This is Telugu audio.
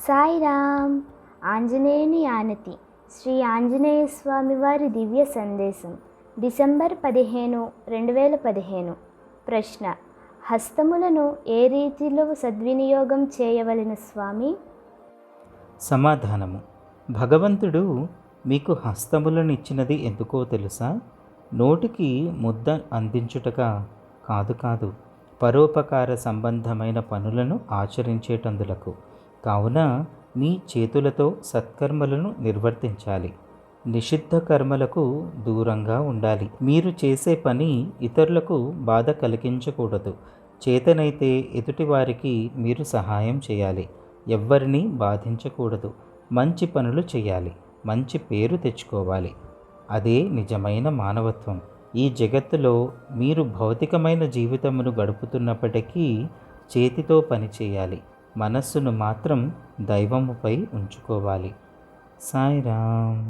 సాయిరామ్. ఆంజనేయుని ఆనతి. శ్రీ ఆంజనేయ స్వామి వారి దివ్య సందేశం. డిసెంబర్ పదిహేను రెండు వేల పదిహేను. ప్రశ్న. హస్తములను ఏ రీతిలో సద్వినియోగం చేయవలన స్వామి? సమాధానము. భగవంతుడు మీకు హస్తములను ఇచ్చినది ఎందుకో తెలుసా? నోటికి ముద్ద అందించుటగా కాదు కాదు పరోపకార సంబంధమైన పనులను ఆచరించేటందులకు. కావున మీ చేతులతో సత్కర్మలను నిర్వర్తించాలి. నిషిద్ధ కర్మలకు దూరంగా ఉండాలి. మీరు చేసే పని ఇతరులకు బాధ కలిగించకూడదు. చేతనైతే ఎదుటివారికి మీరు సహాయం చేయాలి. ఎవ్వరిని బాధించకూడదు. మంచి పనులు చేయాలి. మంచి పేరు తెచ్చుకోవాలి. అదే నిజమైన మానవత్వం. ఈ జగత్తులో మీరు భౌతికమైన జీవితమును గడుపుతున్నప్పటికీ చేతితో పని చేయాలి. మనస్సును మాత్రం దైవముపై ఉంచుకోవాలి. సాయిరామ్.